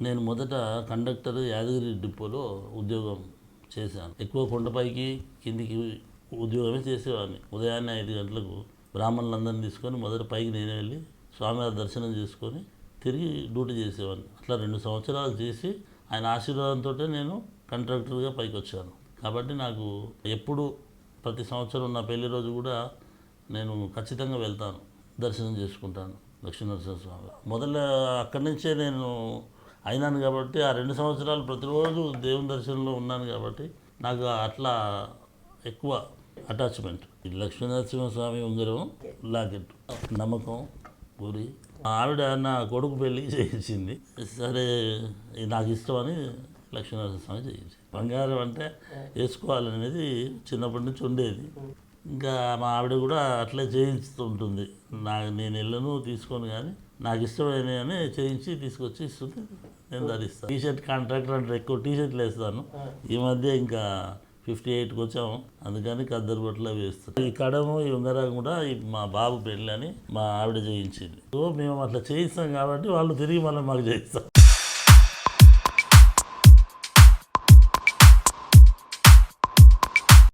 నేను మొదట కండక్టర్ యాదగిరి డిపోలో ఉద్యోగం చేశాను. ఎక్కువ కొండపైకి కిందికి ఉద్యోగమే చేసేవాడిని. ఉదయాన్నే ఐదు గంటలకు బ్రాహ్మణులందరినీ తీసుకొని మొదట పైకి నేనే వెళ్ళి స్వామివారి దర్శనం చేసుకొని తిరిగి డ్యూటీ చేసేవాడిని. అట్లా రెండు సంవత్సరాలు చేసి ఆయన ఆశీర్వాదంతో నేను కంట్రాక్టర్గా పైకి వచ్చాను. కాబట్టి నాకు ఎప్పుడు ప్రతి సంవత్సరం నా పెళ్ళి రోజు కూడా నేను ఖచ్చితంగా వెళ్తాను. దర్శనం చేసుకుంటాను. లక్ష్మీనరసింహ స్వామి మొదల అక్కడి నుంచే నేను అయినాను కాబట్టి ఆ రెండు సంవత్సరాలు ప్రతిరోజు దేవుని దర్శనంలో ఉన్నాను కాబట్టి నాకు అట్లా ఎక్కువ అటాచ్మెంట్. ఈ లక్ష్మీనరసింహ స్వామి ఉంగరం లాకెట్ నమ్మకం గురి ఆవిడ నా కొడుకు పెళ్ళి చేయించింది సరే నాకు ఇష్టమని లక్ష్మీనరసింహస్వామి చేయించింది. బంగారం అంటే వేసుకోవాలనేది చిన్నప్పటి నుంచి ఉండేది. ఇంకా మా ఆవిడ కూడా అట్లే చేయిస్తుంటుంది నా నేను వెళ్ళను తీసుకొని కానీ నాకు ఇష్టమైన అని చేయించి తీసుకొచ్చి ఇస్తుంది. నేను ధరిస్తాను టీ షర్ట్ కాంట్రాక్టర్ అంటే ఎక్కువ టీ షర్ట్లు వేస్తాను ఈ మధ్య ఇంకా ఫిఫ్టీ ఎయిట్కి వచ్చాము. అందుకని కద్దరు బట్టలు వేస్తాను ఈ కడము ఈ ఉంగరం కూడా ఈ మా బాబు పెళ్ళి అని మా ఆవిడ చేయించింది. సో మేము అట్లా చేయిస్తాం కాబట్టి వాళ్ళు తిరిగి మళ్ళీ మాకు చేయిస్తాం